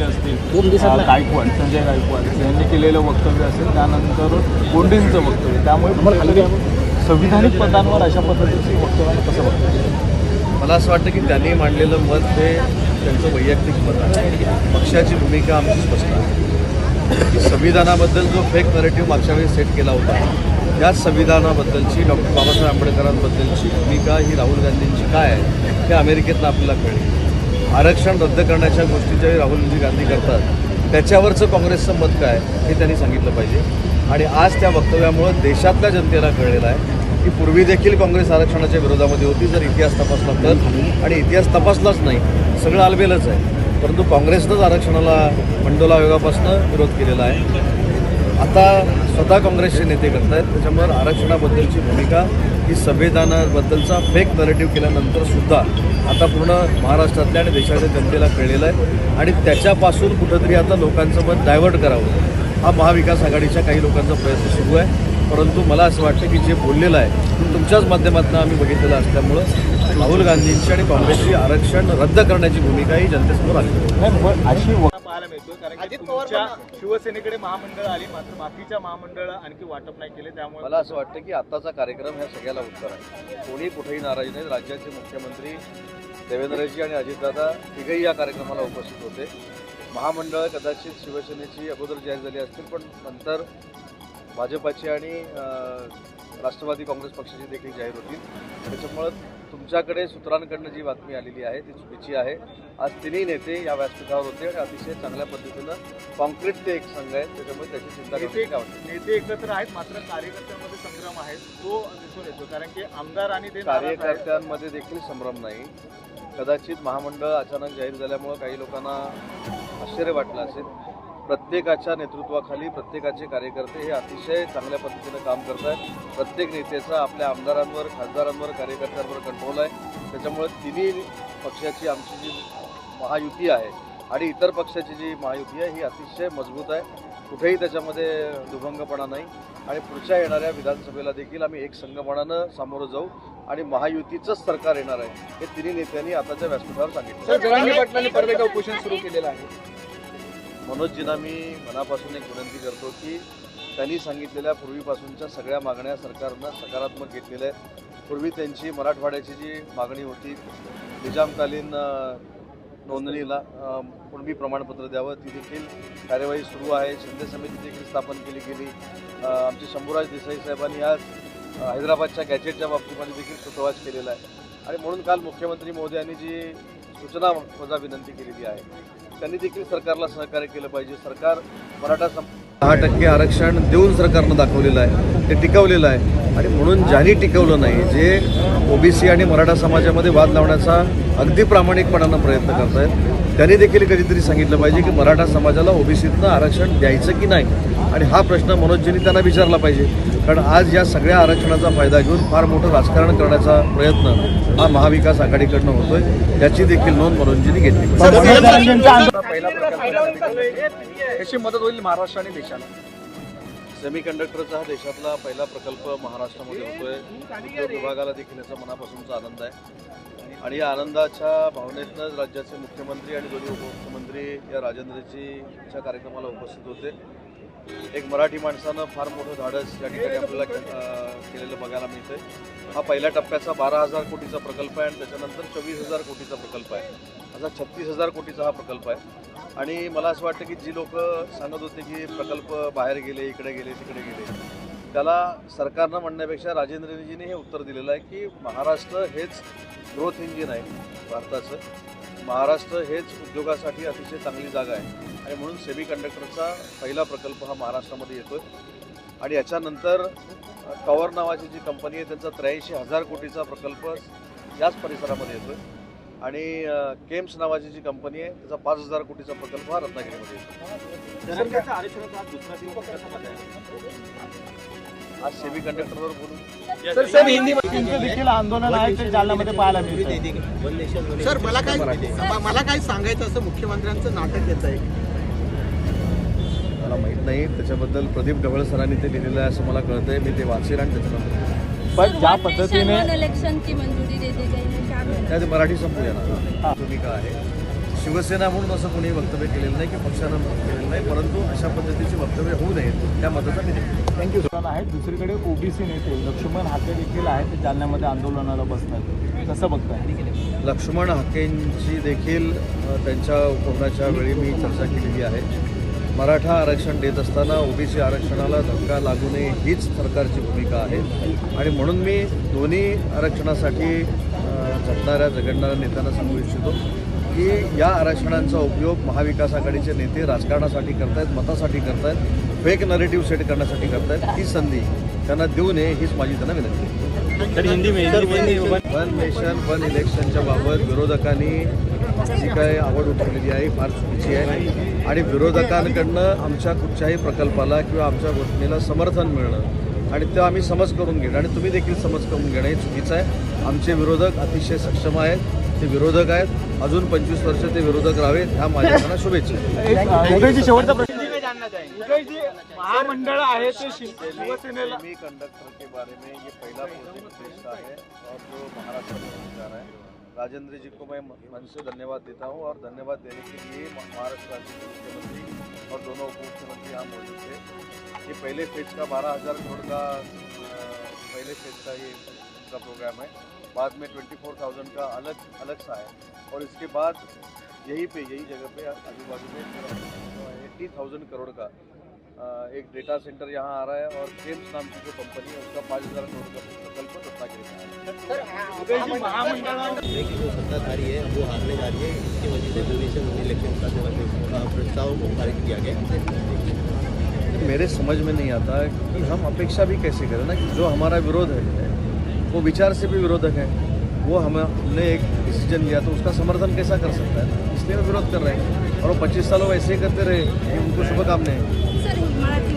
नेते असतील गायकवाड संजय गायकवाड यांनी केलेलं वक्तव्य असेल त्यानंतर कोंडेंचं वक्तव्य. त्यामुळे संविधानिक पदांवर अशा पद्धतीची वक्तव्यानं कसं बघतो मला असं वाटतं की त्यांनी मांडलेलं मत हे त्यांचं वैयक्तिक मत आहे. पक्षाची भूमिका आमची स्पष्ट आहे. की संविधानाबद्दल जो फेक नरेटिव्ह मागच्या वेळी सेट केला होता त्याच संविधानाबद्दलची डॉक्टर बाबासाहेब आंबेडकरांबद्दलची भूमिका ही राहुल गांधींची काय आहे हे अमेरिकेतनं आपल्याला कळली. आरक्षण रद्द करण्याच्या गोष्टीच्या राहुलजी गांधी करतात. त्याच्यावरचं काँग्रेसचं मत काय हे त्यांनी सांगितलं पाहिजे. आणि आज त्या वक्तव्यामुळं देशातल्या जनतेला कळलेलं आहे की पूर्वी देखील काँग्रेस आरक्षणाच्या विरोधामध्ये होती जर इतिहास तपासला तर. आणि इतिहास तपासलाच नाही सगळं आलबेलच आहे. परंतु काँग्रेसनंच आरक्षणाला मंडोला आयोगापासून विरोध केलेला आहे. आता स्वतः काँग्रेसचे नेते करत आहेत त्याच्यामुळे आरक्षणाबद्दलची भूमिका ही संविधानाबद्दलचा फेक नरेटिव्ह केल्यानंतर सुद्धा आता पूर्ण महाराष्ट्रातल्या आणि देशाच्या जनतेला कळलेलं आहे. आणि त्याच्यापासून कुठंतरी आता लोकांचं मत डायव्हर्ट करावं. हा महाविकास आघाडीच्या काही लोकांचा प्रयत्न सुरू आहे. परंतु मला असं वाटतं की जे बोललेलं आहे तुमच्याच माध्यमातून आम्ही बघितलेलं असल्यामुळं राहुल गांधींची आणि काँग्रेसची आरक्षण रद्द करण्याची भूमिका ही जनतेसमोर आली. अशी पाहायला मिळतोय कारण की तुमच्या शिवसेनेकडे महामंडळ आली मात्र बाकीच्या महामंडळ आणखी वाटप नाही केले त्यामुळे मला असं वाटतं की आत्ताचा कार्यक्रम ह्या सगळ्याला उत्तर आहे. कोणी कुठेही नाराज नाहीत राज्याचे मुख्यमंत्री देवेंद्रजी आणि अजितदादा तिघही या कार्यक्रमाला उपस्थित होते. महामंडळ कदाचित शिवसेनेची अगोदर जाहीर झाली असतील पण नंतर भाजपाची आणि अं, राष्ट्रवादी काँग्रेस पक्षाची देखील जाहीर होतील. त्याच्यामुळं तुमच्याकडे सूत्रांकडनं जी बातमी आलेली आहे ती चुकीची आहे आज तिन्ही नेते या व्यासपीठावर होते आणि अतिशय चांगल्या पद्धतीनं कॉन्क्रीट ते एक संघ आहे त्याच्यामुळे त्याची चिंता नेते. नेते एकत्र आहेत मात्र कार्यकर्त्यांमध्ये संग्राम आहे तो दिसून येतो कारण की आमदार आणि ते. कार्यकर्त्यांमध्ये देखील संभ्रम नाही कदाचित महामंडळ अचानक जाहीर झाल्यामुळं काही लोकांना आश्चर्य वाटलं असेल प्रत्येकाच्या नेतृत्वाखाली प्रत्येकाचे कार्यकर्ते हे अतिशय चांगल्या पद्धतीनं काम करत आहेत. प्रत्येक नेत्याचा आपल्या आमदारांवर खासदारांवर कार्यकर्त्यांवर कंट्रोल आहे. त्याच्यामुळे तिन्ही पक्षाची आमची जी महायुती आहे आणि इतर पक्षाची जी महायुती आहे ही अतिशय मजबूत आहे. कुठेही त्याच्यामध्ये दुभंगपणा नाही. आणि पुढच्या येणाऱ्या विधानसभेला देखील आम्ही एक संघपणानं सामोरं जाऊ आणि महायुतीचंच सरकार येणार आहे हे तिन्ही नेत्यांनी आताच्या व्यासपीठावर सांगितलं. सर जरांगी पाटलांनी उपोषण सुरू केलेलं आहे. मनोजजींना मी मनापासून एक विनंती करतो की त्यांनी सांगितलेल्या पूर्वीपासूनच्या सगळ्या मागण्या सरकारनं सकारात्मक घेतलेल्या आहेत. पूर्वी त्यांची मराठवाड्याची जी मागणी होती निजामकालीन नोंदणीला कुणबी प्रमाणपत्र द्यावं ती देखील कार्यवाही सुरू आहे. शिंदे समिती देखील स्थापन केली गेली. आमचे शंभूराज देसाई साहेबांनी आज हैदराबादच्या गॅजेटच्या बाबतीमध्ये देखील सुतोवाच केलेला आहे. आणि म्हणून काल मुख्यमंत्री मोदी यांनी जी सूचना वजा विनंती केलेली आहे त्यांनी देखील सरकारला सहकार्य केलं पाहिजे. सरकार मराठा दहा टक्के आरक्षण देऊन सरकारनं दाखवलेलं आहे. ते टिकवलेलं आहे. आणि म्हणून ज्यांनी टिकवलं नाही जे ओबीसी आणि मराठा समाजामध्ये वाद लावण्याचा अगदी प्रामाणिकपणानं प्रयत्न करत आहेत त्यांनी देखील कधीतरी सांगितलं पाहिजे की मराठा समाजाला ओबीसीतनं आरक्षण द्यायचं की नाही? आणि हा प्रश्न मनोजजींनी त्यांना विचारला पाहिजे. कारण आज या सगळ्या आरक्षणाचा फायदा घेऊन फार मोठं राजकारण करण्याचा प्रयत्न हा महाविकास आघाडीकडनं होतोय. त्याची देखील नोंद मनोजजींनी घेतली. कशी मदत होईल महाराष्ट्र आणि देशाला? सेमी कंडक्टरचा हा देशातला पहिला प्रकल्प महाराष्ट्रामध्ये होतोय. उद्योग विभागाला देखील याचा मनापासूनचा आनंद आहे. आणि या आनंदाच्या भावनेतनंच राज्याचे मुख्यमंत्री आणि दोन्ही उपमुख्यमंत्री या राजेंद्रजीच्या कार्यक्रमाला उपस्थित होते. एक मराठी माणसानं फार मोठं धाडस या ठिकाणी आपल्याला केलेलं बघायला मिळतंय. हा पहिल्या टप्प्याचा बारा हजार कोटीचा प्रकल्प आहे आणि त्याच्यानंतर चोवीस हजार कोटीचा प्रकल्प आहे. असा छत्तीस हजार कोटीचा हा प्रकल्प आहे. आणि मला असं वाटतं की जी लोक सांगत होते की प्रकल्प बाहेर गेले इकडे गेले तिकडे गेले त्याला सरकारनं म्हणण्यापेक्षा राजेंद्रजीने हे उत्तर दिलेलं आहे की महाराष्ट्र हेच ग्रोथ इंजिन आहे भारताचं. महाराष्ट्र हेच उद्योगासाठी अतिशय चांगली जागा आहे. आणि म्हणून सेमी कंडक्टरचा पहिला प्रकल्प हा महाराष्ट्रामध्ये येतो आहे आणि याच्यानंतर कवर नावाची जी कंपनी आहे त्यांचा त्र्याऐंशी हजार कोटीचा प्रकल्प याच परिसरामध्ये येतो आहे आणि केम्स नावाची जी कंपनी आहे त्याचा पाच हजार कोटीचा प्रकल्प हा रत्नागिरीमध्ये येतो आज सेमी कंडक्टरवर बोलू सर सर हिंदी देखील आंदोलन आहे ते जालन्यामध्ये पाहायला मिळतं सर मला काय मला काय सांगायचं असं मुख्यमंत्र्यांचं नाटक येत आहे मला माहीत नाही त्याच्याबद्दल प्रदीप ढवळ सरांनी ते लिहिलेलं आहे असं मला कळतंय. मी ते वाचेल आणि त्याच्यानंतर पण ज्या पद्धतीने इलेक्शन की मंजूरी दे दी जाएगी क्या कहना त्यात मराठी संपूया ना. भूमिका आहे? शिवसेना म्हणून असं कोणी वक्तव्य केलेलं नाही की पक्षानं केलेलं नाही परंतु अशा पद्धतीची वक्तव्य होऊ नयेत त्या मताचा मी थँक्यू आहेत दुसरीकडे ओबीसी नेते. लक्ष्मण हाके देखील आहेत ते जालन्यामध्ये आंदोलनाला बसतात. कसं बघताय? लक्ष्मण हाकेंची देखील त्यांच्या उपक्रमाच्या वेळी मी चर्चा केलेली आहे. मराठा आरक्षण देत असताना ओबीसी आरक्षणाला धक्का लागू नये हीच सरकारची भूमिका आहे. आणि म्हणून मी दोन्ही आरक्षणासाठी झटणाऱ्या झगडणाऱ्या नेत्यांना सांगू इच्छितो. की या आरक्षणांचा उपयोग महाविकास आघाडीचे नेते राजकारणासाठी करतायत मतासाठी करतायत फेक नरेटिव्ह सेट करण्यासाठी करतायत ही संधी त्यांना देऊ नये हीच माझी त्यांना विनंती आहे. वन नेशन वन इलेक्शनच्या बाबत विरोधकांनी जी काय आवड उठवलेली आहे फार चुकीची आहे. आणि विरोधकांकडनं आमच्या कुठच्याही प्रकल्पाला किंवा आमच्या घोषणेला समर्थन मिळणं आणि ते आम्ही समज करून घेणं. आणि तुम्ही देखील समज करून घेणं हे चुकीचं आहे. आमचे विरोधक अतिशय सक्षम आहेत. ते विरोधक आहेत. अजून पंचवीस वर्ष ते विरोधक राहावेत ह्या माझ्या शुभेच्छा. उदयजी शेवटचा प्रश्न. उदयजी महामंडळ आहे ते शिव- शिवसेनेला सेमी कंडक्टर के बारे में ये पहला प्रोजेक्ट देश का है और जो महाराष्ट्र में होने जा रहा है राजेंद्र जी को मैं मन से धन्यवाद देता हूँ और धन्यवाद देने के लिए महाराष्ट्र राज्य के मुख्यमंत्री और दोनों उप मुख्यमंत्री यहाँ मौजूद थे। ये पहले फेज का बारह हज़ार करोड़ का पहले फेज का ये उनका प्रोग्राम है। बाद में ट्वेंटी फोर थाउज़ेंड का अलग अलग सा है। और इसके बाद यहीं पे यही जगह पे आजू बाजू में एट्टी थाउज़ेंड करोड़ का एक डेटा सेंटर यहाँ आ रहा है और जेम्स नाम की जो कंपनी है उसका पाँच हज़ार करोड़ का प्रकल्प रत्नागिरी में है। उदयजी महामंडळावर की जो सत्ताधारी है वो हारने जा रही है। इसकी वजह से डोनेशन इलेक्शन का प्रस्ताव को पारित किया गया। मेरे समझ में नहीं आता कि हम अपेक्षा भी कैसे करें ना कि जो हमारा विरोध है वो विचार से भी विरोधक है। वो हम, हमने एक डिसीज़न लिया तो उसका समर्थन कैसा कर सकता है? इसलिए वो विरोध कर रहे हैं। और वो पच्चीस सालों ऐसे ही करते रहे कि उनको शुभकामनाएँ।